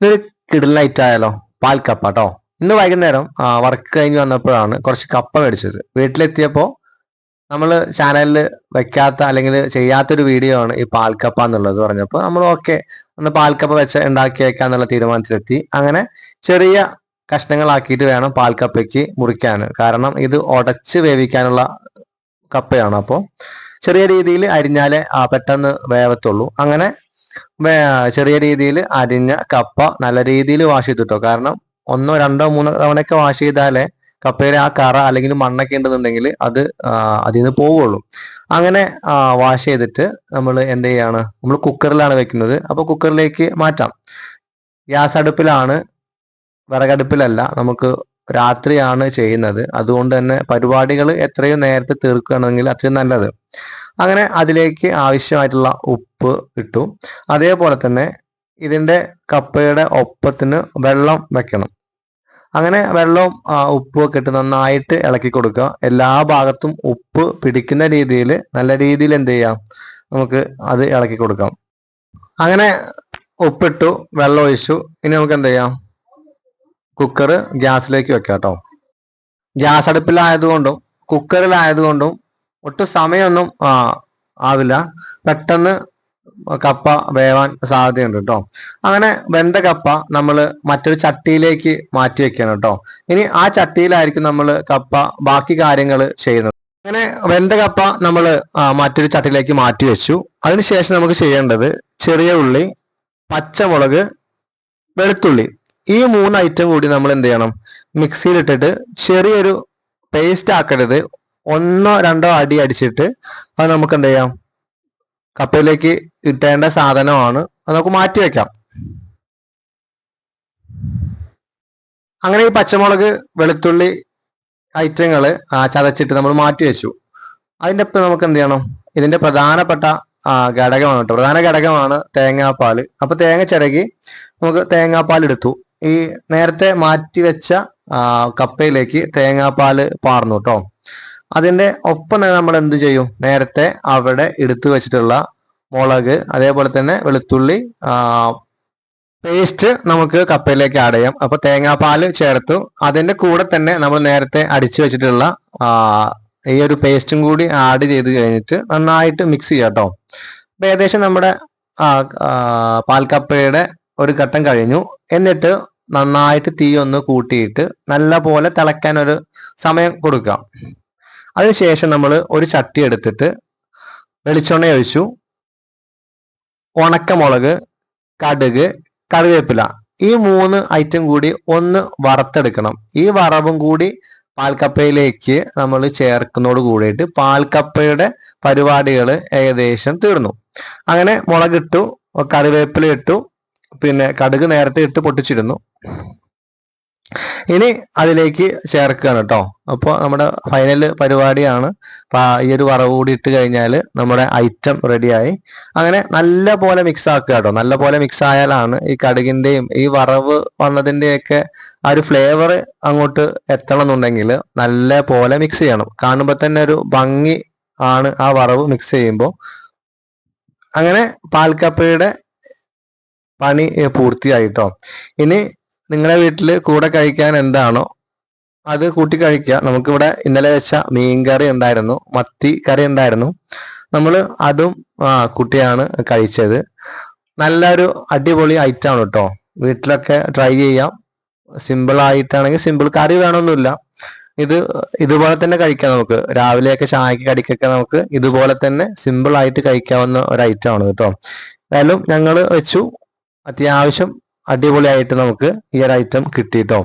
ഇതൊരു കിടിൽ നൈറ്റ് ആയാലോ? പാൽ കപ്പ കേട്ടോ ഇന്ന് വൈകുന്നേരം വർക്ക് കഴിഞ്ഞ് വന്നപ്പോഴാണ് കുറച്ച് കപ്പ മേടിച്ചത്. വീട്ടിലെത്തിയപ്പോൾ നമ്മൾ ചാനലിൽ വെക്കാത്ത അല്ലെങ്കിൽ ചെയ്യാത്തൊരു വീഡിയോ ആണ് ഈ പാൽ കപ്പ എന്നുള്ളത് പറഞ്ഞപ്പോൾ നമ്മൾ ഓക്കെ ഒന്ന് പാൽക്കപ്പ വെച്ച് ഉണ്ടാക്കി വെക്കാം എന്നുള്ള തീരുമാനത്തിലെത്തി. അങ്ങനെ ചെറിയ കഷ്ണങ്ങളാക്കിയിട്ട് വേണം പാൽ കപ്പയ്ക്ക് മുറിക്കാൻ കാരണം ഇത് ഉടച്ച് വേവിക്കാനുള്ള കപ്പയാണ്. അപ്പോൾ ചെറിയ രീതിയിൽ അരിഞ്ഞാലേ പെട്ടെന്ന് വേവത്തുള്ളൂ. അങ്ങനെ ചെറിയ രീതിയിൽ അരിഞ്ഞ കപ്പ നല്ല രീതിയിൽ വാഷ് ചെയ്തിട്ടോ? കാരണം ഒന്നോ രണ്ടോ മൂന്നോ തവണയൊക്കെ വാഷ് ചെയ്താലേ കപ്പയിലെ ആ കറ അല്ലെങ്കിൽ മണ്ണൊക്കെ ഉണ്ടെന്നുണ്ടെങ്കിൽ അത് അതിൽ നിന്ന് പോവുള്ളൂ. അങ്ങനെ വാഷ് ചെയ്തിട്ട് നമ്മൾ എന്ത് ചെയ്യാണ്? നമ്മൾ കുക്കറിലാണ് വെക്കുന്നത്. അപ്പോൾ കുക്കറിലേക്ക് മാറ്റാം. ഗ്യാസ് അടുപ്പിലാണ്. വിറകടുപ്പിലല്ല നമുക്ക് രാത്രിയാണ് ചെയ്യുന്നത്. അതുകൊണ്ട് തന്നെ പരിപാടികൾ എത്രയും നേരത്തെ തീർക്കുകയാണെങ്കിൽ അത്രയും നല്ലത്. അങ്ങനെ അതിലേക്ക് ആവശ്യമായിട്ടുള്ള ഉപ്പ് ഇട്ടു. അതേപോലെ തന്നെ ഇതിന്റെ കപ്പയുടെ ഒപ്പത്തിന് വെള്ളം വെക്കണം. അങ്ങനെ വെള്ളവും ഉപ്പുമൊക്കെ ഇട്ട് നന്നായിട്ട് ഇളക്കി കൊടുക്കുക. എല്ലാ ഭാഗത്തും ഉപ്പ് പിടിക്കുന്ന രീതിയിൽ നല്ല രീതിയിൽ എന്ത് ചെയ്യാം? നമുക്ക് അത് ഇളക്കി കൊടുക്കാം. അങ്ങനെ ഉപ്പിട്ടു വെള്ളം ഒഴിച്ചു. ഇനി നമുക്ക് എന്ത് ചെയ്യാം? കുക്കർ ഗ്യാസിലേക്ക് വെക്കാം കേട്ടോ. ഗ്യാസ് അടുപ്പിലായതുകൊണ്ടും കുക്കറിലായതുകൊണ്ടും ഒട്ടും സമയമൊന്നും ആവില്ല. പെട്ടെന്ന് കപ്പ വേവാൻ സാധ്യതയുണ്ട് കേട്ടോ അങ്ങനെ വെന്ത കപ്പ നമ്മൾ മറ്റൊരു ചട്ടിയിലേക്ക് മാറ്റി വെക്കണം കേട്ടോ ഇനി ആ ചട്ടിയിലായിരിക്കും നമ്മൾ കപ്പ ബാക്കി കാര്യങ്ങൾ ചെയ്യുന്നത്. അങ്ങനെ വെന്ത കപ്പ നമ്മൾ മറ്റൊരു ചട്ടിയിലേക്ക് മാറ്റി വെച്ചു. അതിനുശേഷം നമുക്ക് ചെയ്യേണ്ടത് ചെറിയ ഉള്ളി പച്ചമുളക് വെളുത്തുള്ളി. ഈ മൂന്ന് ഐറ്റം കൂടി നമ്മൾ എന്ത് ചെയ്യണം മിക്സിയിലിട്ടിട്ട് ചെറിയൊരു പേസ്റ്റ് ആക്കരുത്. ഒന്നോ രണ്ടോ അടി അടിച്ചിട്ട് അത് നമുക്ക് എന്ത് ചെയ്യാം? കപ്പയിലേക്ക് ഇട്ടേണ്ട സാധനമാണ്. അത് നമുക്ക് മാറ്റി വെക്കാം. അങ്ങനെ ഈ പച്ചമുളക് വെളുത്തുള്ളി ഐറ്റങ്ങൾ ചതച്ചിട്ട് നമ്മൾ മാറ്റി വെച്ചു. അതിന്റെ ഒപ്പം നമുക്ക് എന്ത് ചെയ്യണം? ഇതിന്റെ പ്രധാനപ്പെട്ട ഘടകമാണ് കേട്ടോ പ്രധാന ഘടകമാണ് തേങ്ങാപ്പാൽ അപ്പൊ തേങ്ങ ചിരകി നമുക്ക് തേങ്ങാപ്പാൽ എടുത്തു. ഈ നേരത്തെ മാറ്റി വെച്ച കപ്പയിലേക്ക് തേങ്ങാപ്പാൽ പാർന്നു കേട്ടോ അതിന്റെ ഒപ്പം തന്നെ നമ്മൾ എന്ത് ചെയ്യും? നേരത്തെ അവിടെ എടുത്തു വെച്ചിട്ടുള്ള മുളക് അതേപോലെ തന്നെ വെളുത്തുള്ളി പേസ്റ്റ് നമുക്ക് കപ്പയിലേക്ക് ആഡ് ചെയ്യാം. അപ്പൊ തേങ്ങാപ്പാൽ ചേർത്തു. അതിന്റെ കൂടെ തന്നെ നമ്മൾ നേരത്തെ അടിച്ചു വെച്ചിട്ടുള്ള ഈ ഒരു പേസ്റ്റും കൂടി ആഡ് ചെയ്ത് കഴിഞ്ഞിട്ട് നന്നായിട്ട് മിക്സ് ചെയ്യാം കേട്ടോ. അപ്പൊ ഏകദേശം നമ്മുടെ പാൽക്കപ്പയുടെ ഒരു ഘട്ടം കഴിഞ്ഞു. എന്നിട്ട് നന്നായിട്ട് തീ ഒന്ന് കൂട്ടിയിട്ട് നല്ല പോലെ തിളയ്ക്കാൻ ഒരു സമയം കൊടുക്കാം. അതിനുശേഷം നമ്മൾ ഒരു ചട്ടി എടുത്തിട്ട് വെളിച്ചെണ്ണ ഒഴിച്ചു. ഉണക്കമുളക് കടുക് കറിവേപ്പില. ഈ മൂന്ന് ഐറ്റം കൂടി ഒന്ന് വറുത്തെടുക്കണം. ഈ വറവും കൂടി പാൽക്കപ്പയിലേക്ക് നമ്മൾ ചേർക്കുന്നതോട് കൂടിയിട്ട് പാൽക്കപ്പയുടെ പരിപാടികൾ ഏകദേശം തീർന്നു. അങ്ങനെ മുളകിട്ടു കറിവേപ്പില ഇട്ടു പിന്നെ കടുക് നേരത്തെ ഇട്ട് പൊട്ടിച്ചിരുന്നു. ഇനി അതിലേക്ക് ചേർക്കുകയാണ് കേട്ടോ അപ്പോൾ നമ്മുടെ ഫൈനൽ പരിപാടിയാണ്. അപ്പോൾ ഈ ഒരു വറവ് കൂടി ഇട്ട് കഴിഞ്ഞാൽ നമ്മുടെ ഐറ്റം റെഡിയായി അങ്ങനെ നല്ല പോലെ മിക്സ് ആക്കുക കേട്ടോ നല്ല പോലെ മിക്സ് ആയാലാണ് ഈ കടുകിന്റെയും ഈ വറവ് വന്നതിന്റെയൊക്കെ ആ ഒരു ഫ്ലേവർ അങ്ങോട്ട് എത്തണം എന്നുണ്ടെങ്കിൽ നല്ല പോലെ മിക്സ് ചെയ്യണം. കാണുമ്പോൾ തന്നെ ഒരു ഭംഗി ആണ് ആ വറവ് മിക്സ് ചെയ്യുമ്പോൾ അങ്ങനെ പാൽക്കപ്പയുടെ പണി പൂർത്തിയായിട്ടോ ഇനി നിങ്ങളുടെ വീട്ടിൽ കൂടെ കഴിക്കാൻ എന്താണോ അത് കൂട്ടി കഴിക്കുക. നമുക്കിവിടെ ഇന്നലെ വെച്ച മീൻ കറി ഉണ്ടായിരുന്നു. മത്തി കറി ഉണ്ടായിരുന്നു. നമ്മൾ അതും ആ കുട്ടിയാണ് കഴിച്ചത്. നല്ലൊരു അടിപൊളി ഐറ്റം ആണ് കേട്ടോ വീട്ടിലൊക്കെ ട്രൈ ചെയ്യാം. Simple ആയിട്ടാണെങ്കിൽ simple. കറി വേണമെന്നില്ല ഇത് ഇതുപോലെ തന്നെ കഴിക്കാം നമുക്ക്. രാവിലെയൊക്കെ ചായക്ക് കടിക്കൊക്കെ നമുക്ക് ഇതുപോലെ തന്നെ സിമ്പിൾ ആയിട്ട് കഴിക്കാവുന്ന ഒരു ഐറ്റം ആണ് കേട്ടോ എന്തായാലും ഞങ്ങൾ വെച്ചു. അത്യാവശ്യം അടിപൊളിയായിട്ട് നമുക്ക് ഈ ഒരു ഐറ്റം കിട്ടിട്ടോ.